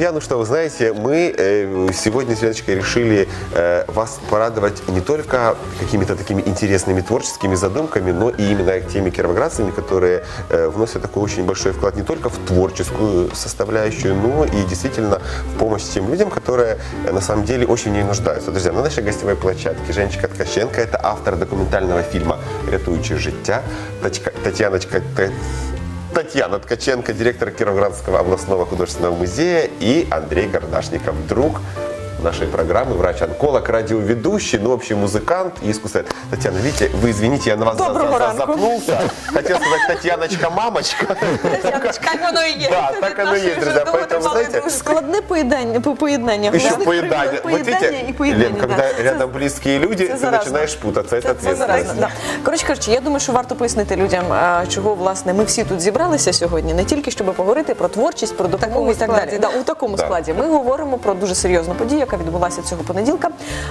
друзья, ну что, вы знаете, мы э, сегодня с Леночкой решили э, вас порадовать не только какими-то такими интересными творческими задумками, но и именно теми кировоградцами, которые э, вносят такой очень большой вклад не только в творческую составляющую, но и действительно в помощь тем людям, которые на самом деле очень в ней нуждаются. Друзья, на нашей гостевой площадке Женечка Ткаченко, это автор документального фильма «Рятуючи життя», Татьяночка Татьяна Ткаченко, директор Кировградского областного художественного музея, и Андрей Гордашников, друг нашей программы, врач-онколог, радиоведущий, ну, в общем, музыкант и искусствовед. Татьяна, видите, вы извините, я на вас за- Доброго за- ранку. запнулся. Хотел сказать Татьяночка-мамочка. Так воно і є. Да, так оно и есть, друзья. Поэтому, знаете, Складне поєднання, по- поєднання. еще Головне поедание. Вот поєднання видите, і поєднання. Лен, когда да. рядом близкие люди, це ты заразно. начинаешь путаться. Это Це ответственность. заразно. Да. Коротше кажучи, я думаю, що варто пояснити людям, а, чого власне ми всі тут зібралися сьогодні, не тільки щоб поговорити про творчість, про допомогу і так складі, далі. Да, у такому Да. складі. Ми говоримо про дуже серйозну подію, яка відбулася цього понеділка.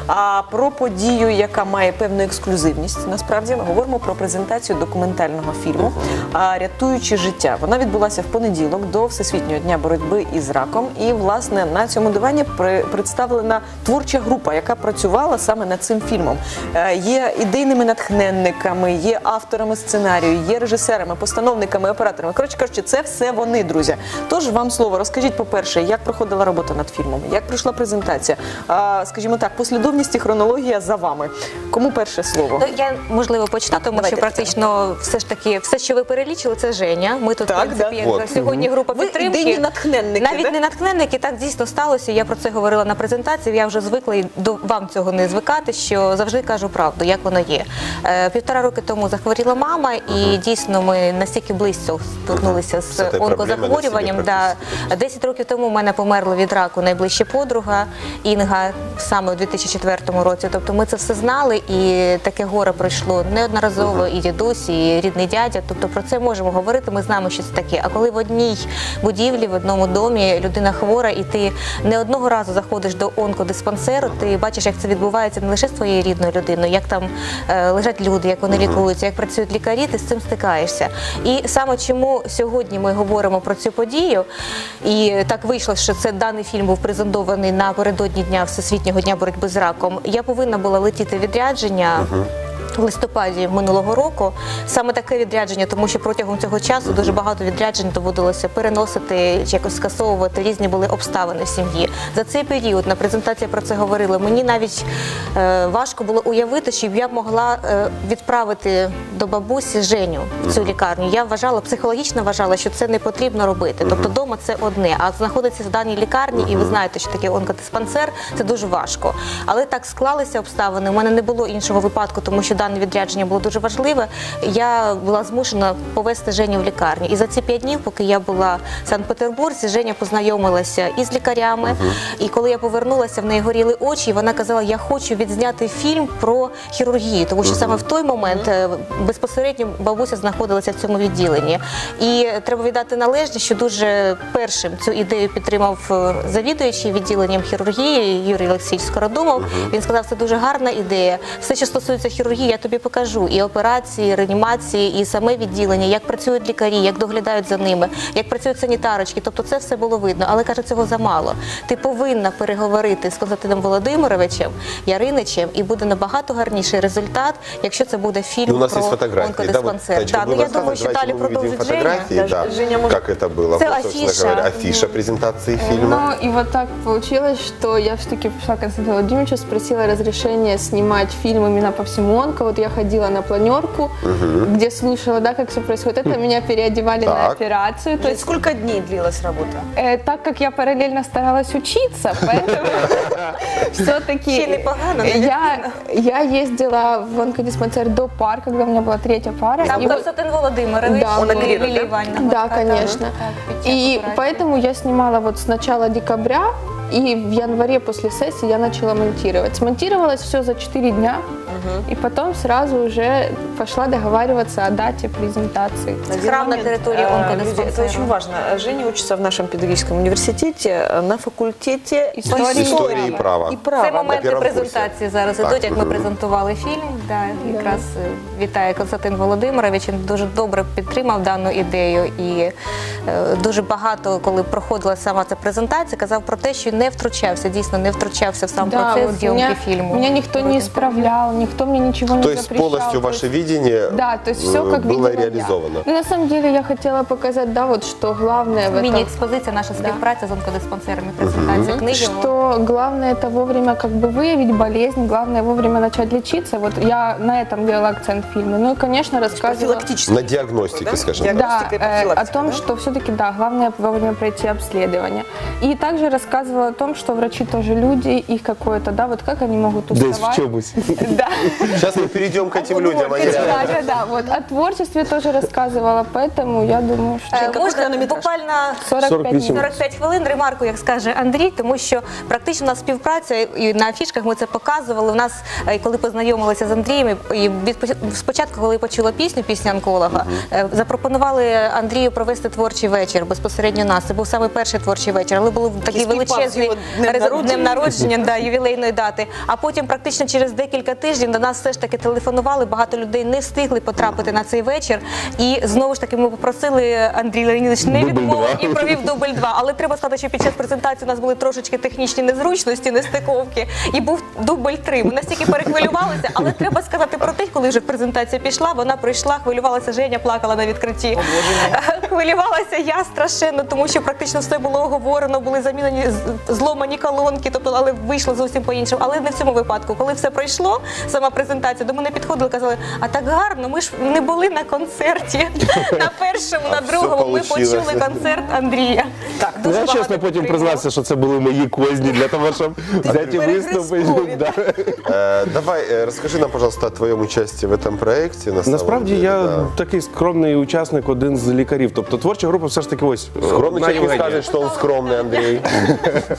А про подію, яка має певну ексклюзивність. Насправді ми говоримо про презентацію документального фільму Рятуючи життя. Вона відбулася в понеділок до Всесвітнього дня боротьби із раком. І власне на цьому дивані представлена творча група, яка працювала саме над цим фільмом. Е, Є ідейними натхненниками, є авторами сценарію, є режисерами, постановниками, операторами. Коротше кажучи, це все вони, друзі. Тож вам слово, розкажіть, по-перше, як проходила робота над фільмом, як пройшла презентація. А, скажімо так, послідовність і хронологія за вами. Кому перше слово? Ну, я можливо почну, тому Давайте, що практично все ж таки все, що ви перелічили, це Женя. Ми тут Так, в принципі, да. як Вот. сьогодні група Ви підтримки. ідейні натхненники, Навіть да? не натхненники, так дійсно сталося. Я про це говорила на презентації. Я вже звикла і до вам цього не звикати, що завжди кажу правду, як воно є. Е, півтора роки тому захворіла мама, і дійсно ми настільки близько стикнулися З з онкозахворюванням. Да. 10 років тому у мене померла від раку найближча подруга Інга саме у 2004 році. Тобто ми це все знали, і таке горе пройшло неодноразово і дідусь, і рідний дядя. Тобто про це можемо говорити. Ми знаємо, що це таке. А коли в одній будівлі, в одному домі людина хвора, і ти не одного разу заходиш до онкодиспансеру, ти бачиш, як це відбувається не лише з твоєю рідною людиною, як там е, лежать люди, як вони лікуються, як працюють лікарі, ти з цим стикаєшся. І саме чому сьогодні ми говоримо про цю подію, і так вийшло, що це даний фільм був презентований напередодні дня Всесвітнього дня боротьби з раком. Я повинна була летіти відрядження. В листопаді минулого року саме таке відрядження, тому що протягом цього часу дуже багато відряджень доводилося переносити чи якось скасовувати. Різні були обставини в сім'ї. За цей період на презентації про це говорили. Мені навіть е, важко було уявити, щоб я могла е, відправити до бабусі Женю в цю лікарню. Я вважала психологічно вважала, що це не потрібно робити. Тобто вдома це одне, а знаходитися в даній лікарні, і ви знаєте, що таке онкодиспансер, це дуже важко. Але так склалися обставини. У мене не було іншого випадку, тому що дане відрядження було дуже важливе. Я була змушена повезти Женю в лікарню. І за ці п'ять днів, поки я була в Санкт-Петербурзі, Женя познайомилася із лікарями. І коли я повернулася, в неї горіли очі, і вона казала: Я хочу відзняти фільм про хірургію, тому що саме в той момент е, безпосередньо бабуся знаходилася в цьому відділенні. І треба віддати належність, що дуже першим цю ідею підтримав е, завідуючий відділенням хірургії Юрій Олексійович Скородумов. Він сказав, це дуже гарна ідея. Все, що стосується хірургії, я тобі покажу. І операції, і реанімації, і саме відділення, як працюють лікарі, як доглядають за ними, як працюють санітарочки. Тобто це все було видно. Але каже, цього замало. Ти повинна переговорити з Константином Володимировичем, Яриничем, і буде набагато гарніший результат, якщо це буде фільм Ну, у нас про есть фотографии. Да, вот, онкодиспансер. Танечка, Да, ну будем я думаю, що рассказывать. далі Давайте мы увидим продовжить Женя. фотографии, да, Да, Женя, может- как это было, Это вот, собственно афиша. говоря, афиша презентации фильма. Ну и вот так получилось, что я все-таки пришла к Константину Владимировичу, спросила разрешения снимать фильм именно по всему онко. Вот я ходила на планерку, где слушала, да, как все происходит. Это меня переодевали на Так. операцию. То То есть есть, сколько дней длилась работа? э, так как я параллельно старалась учиться, поэтому Ще все-таки непогано, не я, я ездила в онкодиспансер до пар, когда у меня была третья пара. Там и вот- Константин Володимирович, Да, Лілія он Кирилл, да? Іванівна. Да, Так, конечно. так, під час И операції. поэтому я снимала вот с начала декабря и в январе после сессии я начала монтировать. Смонтировалось все за 4 дня, и потом сразу уже пошла договариваться о дате презентации. На один Храм на момент, территории э, онкодиспансера. люди, Это очень важно. Женя учится в нашем педагогическом университете э, на факультете Истории. Истории и права. И права. Це да. моменти первому курсі. презентації зараз Так. ідуть, як ми презентували фільм. Да, якраз е, вітає Константин Володимирович. Він дуже добре підтримав дану ідею і е, дуже багато, коли проходила сама ця презентація, казав про те, що не втручався, дійсно не втручався в сам процес вот зйомки меня, фільму. меня никто не исправлял, никто мне ничего не То есть запрещал. полностью то ваше есть- видение Да, то есть все э, как было видела я. реализовано. Ну, на самом деле я хотела показать, да, вот что главное в этом, Міні-експозиція, наша співпраця з онкодиспансерами, презентація книги. что главное это вовремя как бы выявить болезнь, главное вовремя начать лечиться. Вот я на этом делала акцент в фильме. Ну и, конечно, рассказывала... Профилактический. На диагностике, Да? скажем так. Да, Диагностика и э, о профилактика, том, да? что все-таки, да, главное вовремя пройти обследование. И также рассказывала о том, что врачи тоже люди, их какое-то, да, вот как они могут Десь в уставать. чомусь. Да. Сейчас мы перейдем к этим людям. они Да, реально- да, да, вот о творчестве тоже рассказывала, поэтому я думаю, что Е, Какой Можна хронометраж? буквально 45 48. минут. 45 хвилин ремарку, як скаже Андрій, тому що практично у нас співпраця і на афішках ми це показували. У нас, е, коли познайомилися з Андрієм, і від спочатку, коли почула пісню, пісня онколога, е, запропонували Андрію провести творчий вечір безпосередньо нас. Це був саме перший творчий вечір, але був такий співпав з величезний його днем народження. днем народження, да, ювілейної дати. А потім практично через декілька тижнів до нас все ж таки телефонували. Багато людей не встигли потрапити на цей вечір. І знову ж таки ми попросили Андрій Леонідович не відмовив і провів дубль 2. Але треба сказати, що під час презентації у нас були трошечки технічні незручності, нестиковки, і був дубль 3. Ми настільки перехвилювалися, але треба сказати про те, коли вже презентація пішла, вона пройшла, хвилювалася Женя, плакала на відкритті. Хвилювалася я страшенно, тому що практично все було оговорено, були замінені з- зломані колонки, тобто, але вийшло зовсім по-іншому. Але не в цьому випадку. Коли все пройшло, сама презентація, до мене підходили, казали, а так гарно, ми ж не були на концерті. На першому, А на все другому ми получилось. почули концерт Андрія. Так, Ну, Я чесно потім підтримував. признався, що це були мої козні для того, щоб взяти перегриз виступи. ковід. Да. Э, Давай, э, расскажи нам, пожалуйста, о твоем участии в этом проекте. На самом Насправді деле, я да. такий скромний учасник, один з лікарів. Тобто творча група все ж таки ось Скромный одна человек не Євгенія. скажет, что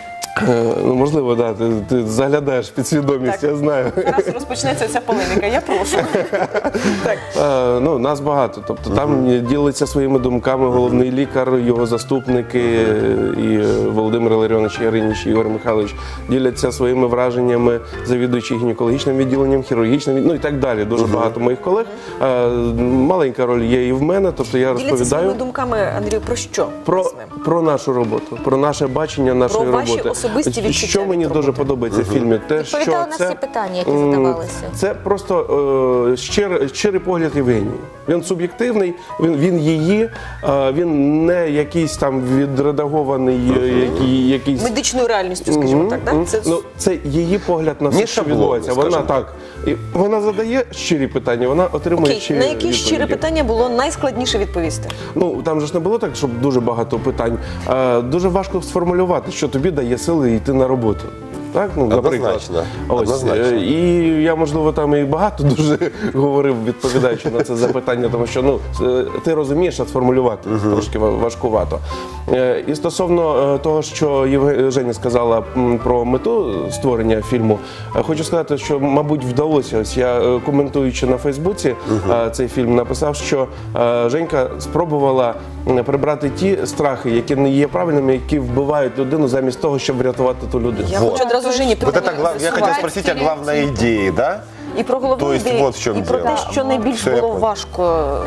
Ну можливо, да. Ти, ти заглядаєш під свідомість, Так. я знаю. Зараз розпочнеться ця полеміка. Я прошу. так. Е, Ну, нас багато. Тобто там ділиться своїми думками головний лікар, його заступники е, і е, Володимир Ларіонович Яриніч, і Ігор Михайлович діляться своїми враженнями, завідуючи гінекологічним відділенням, хірургічним від- ну і так далі. Дуже багато моїх колег. Е, Маленька роль є і в мене, тобто я Діліться своїми думками, Андрію, про що? Про, власне? про нашу роботу, про наше бачення нашої Про ваші роботи. Особисті відчуття Що мені від дуже подобається в фільмі, те, що Відповідала на це, всі питання, які задавалися. Це просто е, щир, щирий погляд Євгенії. Він суб'єктивний, він, він її, він не якийсь там відредагований, е, який, якийсь Медичною реальністю, скажімо так, да? Мгм. Це ну, це її погляд на все, що відбувається. Вона скажімо так. І вона задає щирі питання, вона отримує Окей, щирі на які відповіді. питання було найскладніше відповісти? Ну там же ж не було так, щоб дуже багато питань. Е, дуже важко сформулювати, що тобі дає сили йти на роботу. Так, ну наприклад. Однозначно. Ось Однозначно. е, і я можливо там і багато дуже говорив, відповідаючи на це запитання, тому що ну е, ти розумієш, а сформулювати трошки ва- важкувато. Е, І стосовно е, того, що Євге- Женя сказала м, про мету створення фільму, е, хочу сказати, що мабуть вдалося. Ось я е, коментуючи на Фейсбуці е, цей фільм, написав, що е, Женька спробувала прибрати ті страхи, які не є правильними, які вбивають людину замість того, щоб врятувати ту людину. Я Вот. хочу одразу Жені Вот это. Я хотел спросить о главной идее, да? І про головну То есть ідею, вот в чому і про те, діло. що найбільш Все я було понял. важко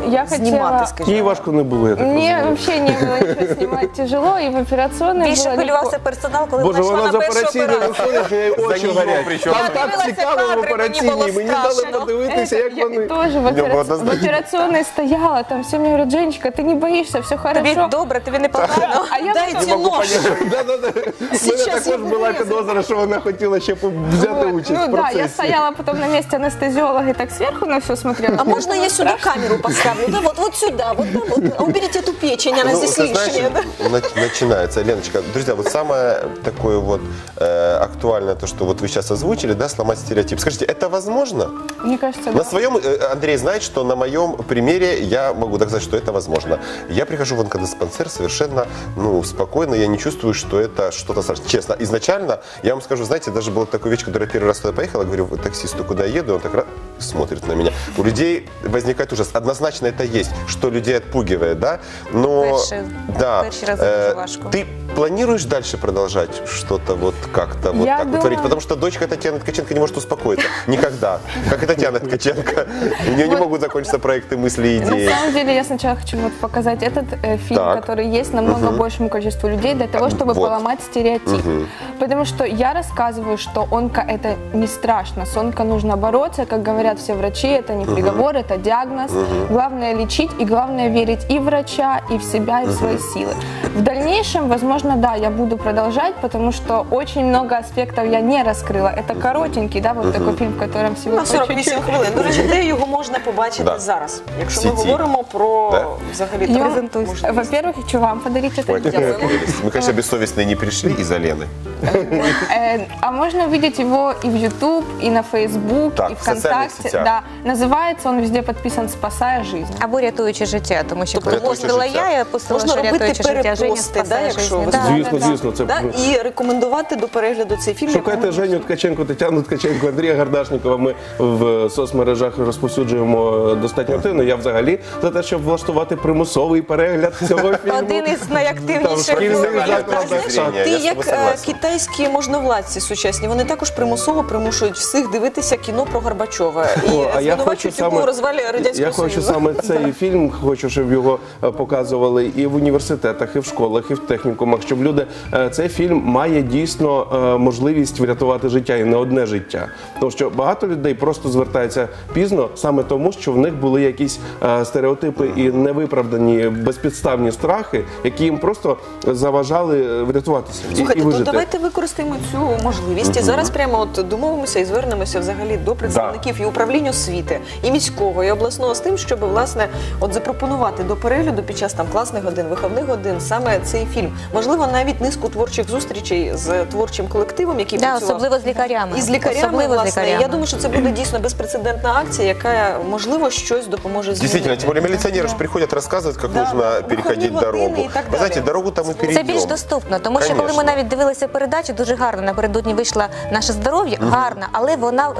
Я знімати, хотіла- скажімо. Їй важко не було, я так Мне розумію. вообще не было ничего снимать тяжело, и в операционной Більше было хвилювався легко. персонал, коли Боже, вона йшла вона на з першу операційної операцію. виходить, що її очі неї горять. причому. Там Я так дивилася цікаво в кадри, мені операційній, було мені дали страшно. подивитися, як я вони. тоже в, Не, опера- ну, в однозначно. операционной стояла, там все мне говорят, Женечка, ты не боишься, все Тобі хорошо. добре, тобі не погано. А я Дайте потом- нож. Да-да-да. У мене Сейчас також я була вирізу. підозра, що вона хотіла ще взяти Вот, участь ну в да, я процесі. стояла потом на месте анестезиологи так сверху на все смотрели. А можно я сюда камеру поставлю? Да, вот, вот сюда, вот, да, вот. А Уберите эту печень, она Ну, здесь знаешь, лишняя. да? начинается, Леночка. Друзья, вот самое такое вот э, актуальное, то, что вот вы сейчас озвучили, да, сломать стереотип. Скажите, это возможно? Мне кажется, На да. своем, э, Андрей знает, что на моем примере я могу доказать, что это возможно. Я прихожу в онкодиспансер совершенно ну, спокойно, я не чувствую, что это что-то страшное. Честно, изначально, я вам скажу, знаете, даже была такая вещь, когда я первый раз туда поехал, я говорю таксисту, куда я еду, он так смотрит на меня. У людей возникает ужас. Однозначно это есть, что людей отпугивает, да? Но, Перший- да, раз э, ты планируешь дальше продолжать что-то вот как-то вот Я так вот думаю- творить? Потому что дочка Татьяны Ткаченко не может успокоиться. Никогда. Как и Татьяна Ткаченко. У нее не могут закончиться проекты, мысли и На идеи. самом деле я сначала хочу вот показать этот э, фильм, который есть намного большему количеству людей для того, чтобы поломать стереотип. Потому что я рассказываю, что онко это не страшно. С онко нужно бороться, как говорят все врачи, это не приговор, это диагноз. Главное лечить и главное верить и в врача, и в себя, и в свои силы. В дальнейшем, возможно, да, я буду продолжать, потому что очень много аспектов я не раскрыла. Это коротенький, да, вот такой фильм, в котором всего На по 48 чуть-чуть. хвилин. До речі, де його можна побачити Да. зараз? Якщо В ми сеті. говоримо про Да. взагалі Её, презентуйся. Во-первых, хочу вам подарить это Ой, какая Дякую. прелесть. Мы, конечно, бессовестные не пришли из-за Лены. Э, А можно увидеть его и в YouTube, и на Facebook, Так, и в социальных ВКонтакте. сетях. Да. Называется он везде подписан «Спасая жизнь». Або рятуючи життя, тому що Тобто постила я, я постила, що рятуючи життя, Женя спасає якщо ви життя. Да. Звісно, да. звісно, це Да, і рекомендувати до перегляду цей фільм. Шукайте Женю Ткаченко, Тетяну Ткаченко, Андрія Гардашникова. Ми в соцмережах розповсюджуємо достатньо активно. Я взагалі за те, щоб влаштувати примусовий перегляд цього фільму. Один із найактивніших. Ти як е, китайські можновладці сучасні, вони також примусово примушують всіх дивитися кіно про Горбачова О, а я хочу звинувачують саме у розвалі радянського я хочу Союзу. саме цей фільм, хочу, щоб його е, показували і в університетах, і в школах, і в технікумах. Щоб люди е, цей фільм має дійсно е, можливість врятувати життя і не одне життя. Тому що багато людей просто звертаються пізно саме тому, що в них були якісь е, стереотипи і невиправдані безпідставні страхи, які їм просто заважали е, врятуватися і, Слухайте, і то вижити. давайте використаємо цю можливість і зараз прямо от домовимося і звернемося взагалі до представників і управління освіти, і міського, і обласного з тим, щоб власне от запропонувати до перегляду під час там класних годин, виховних годин саме цей фільм. Можливо, навіть низку творчих зустрічей з творчим колективом, який Да, працював. особливо з лікарями. І з лікарями, Особливо з власне. лікарями. Я думаю, що це буде дійсно безпрецедентна акція, яка можливо щось допоможе змінити. Действительно, тем более милиционеры же приходят рассказывать, как Да, нужно да. переходить Выходные дорогу. годины и так Вы знаете, далее. дорогу там и Це перейдем. більш доступно, тому що коли ми Конечно. навіть дивилися передачу, дуже гарно напередодні вийшла наше здоров'я, гарна, але вона е,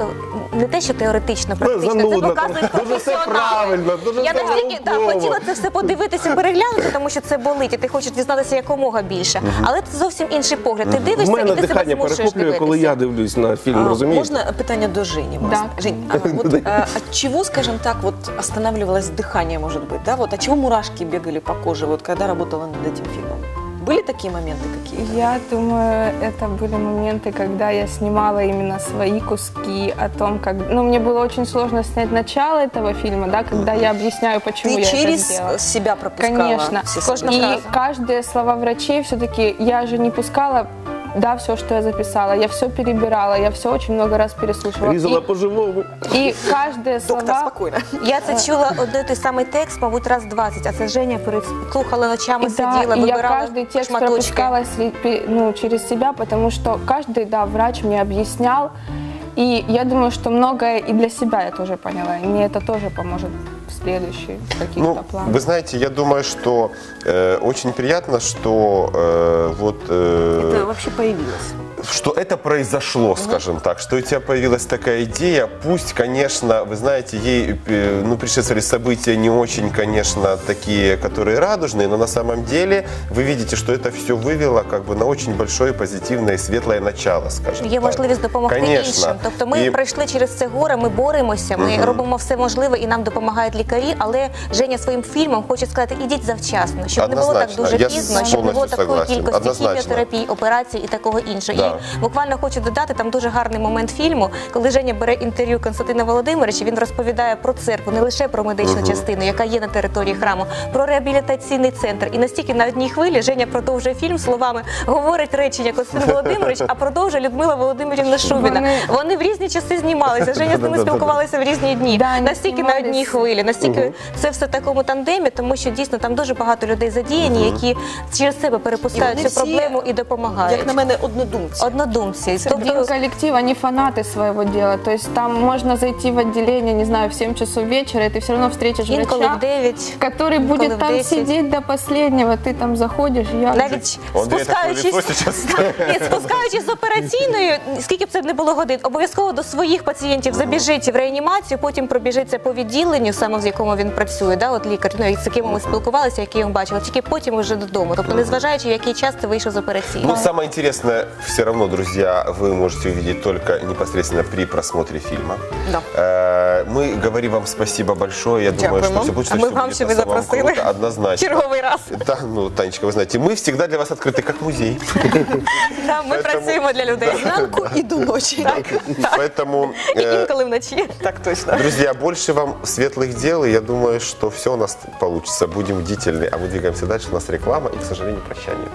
не те, що теоретично, практично, це занудно, показують там дуже все професіонали. правильно, дуже Я все настільки да, науково. хотіла це все подивитися, переглянути, тому що це болить, і ти хочеш дізнатися якомога більше. Але це зовсім інший погляд. Ти В дивишся мене і ти себе дихання змушуєш перехоплює, коли дивитися. я дивлюсь на фільм, А, розумієш? Можно питание до Жени? власне? Да. Жень, а, вот, а, от чего, скажем так, вот останавливалось дыхание, может быть, да? Вот от чего мурашки бегали по коже, вот когда работала над этим фильмом? Были такие моменты какие-то? Я думаю, это были моменты, когда я снимала именно свои куски о том, как... Ну, мне было очень сложно снять начало этого фильма, да, когда я объясняю, почему Ты я это через сделала. себя пропускала Конечно. все? И каждые слова врачей все-таки я же не пускала да, все, что я записала, я все перебирала, я все очень много раз переслушивала. Різала И, по-живому. и каждые Доктор, слова... спокойно. Я це чула один той самий текст, мабуть, раз 20, а це Женя переслухала ночами, И да, сиділа, и я вибирала каждый текст шматочки. пропускала сли- пе- ну, через себя, потому что каждый, да, врач мне объяснял, и я думаю, что многое и для себя я тоже поняла, и мне это тоже поможет в следующих каких-то Ну, планах. вы знаете, я думаю, что э, очень приятно, что э, вот э, Это вообще появилось. что это произошло, скажем так, что у тебя появилась такая идея. Пусть, конечно, вы знаете, ей э, ну, предшествовали события не очень, конечно, такие, которые радужные, но на самом деле вы видите, что это все вывело как бы на очень большое позитивное и светлое начало, скажем Є так. можливість допомогти Конечно. іншим. Тобто ми І- пройшли через це горе, ми боремося, ми робимо все можливе і нам допомагають лікарі. Але Женя своїм фільмом хоче сказати, ідіть завчасно, щоб не було так Однозначно. дуже Я пізно, щоб не було повністю такої согласен. кількості Однозначно. хіміотерапій, операцій і такого іншого. Да. І Буквально хочу додати, там дуже гарний момент фільму, коли Женя бере інтерв'ю Константина Володимировича, він розповідає про церкву, не лише про медичну частину, яка є на території храму, про реабілітаційний центр. І настільки на одній хвилі Женя продовжує фільм словами говорить речення Константин Володимирович, а продовжує Людмила Володимирівна Шубіна. Вони- Вони в різні часи знімалися. Женя з ними спілкувалися в різні дні. Да, Настільки на одній хвилі, настільки це все в такому тандемі, тому що дійсно там дуже багато людей задіяні, які через себе перепускають цю проблему і допомагають. Як на мене, однодумці Однодумці. Один Тобто коллектив, они фанаты своего дела. То есть там можно зайти в отделение, не знаю, в 7 часов вечера, и ты все равно встретишь інколи врача, в 9. который інколи будет в там 10. сидеть до последнего. Ты там заходишь, я... Навіть У Андрея такое лицо спускаючись, сейчас. Ні, спускаючись з операційної, скільки б це не було годин, обов'язково до своїх пацієнтів забіжить в реанімацію, потім пробіжиться по відділенню, саме з якому він працює, да, от лікар, ну, з яким ми спілкувалися, який його бачила, тільки потім вже додому. Тобто, незважаючи, в який час ти вийшов з операційної. Ну, самое интересное, все равно, друзья, вы можете увидеть только непосредственно при просмотре фильма. Да. Э, Мы говорим вам спасибо большое. Я думаю, Дякуємо. что все получится, А ми всё вам, будет що ви на самом запросили. круто, однозначно. Черговий раз. Да, ну, Танечка, вы знаете, мы всегда для вас открыты, как музей. Да, ми Поэтому- працюємо для людей. Зранку і до ночі. Поэтому, І э, інколи вночі. Так точно. друзья, больше вам светлых дел, и я думаю, что все у нас получится. Будем бдительны, а мы двигаемся дальше. У нас реклама и, к сожалению, прощание.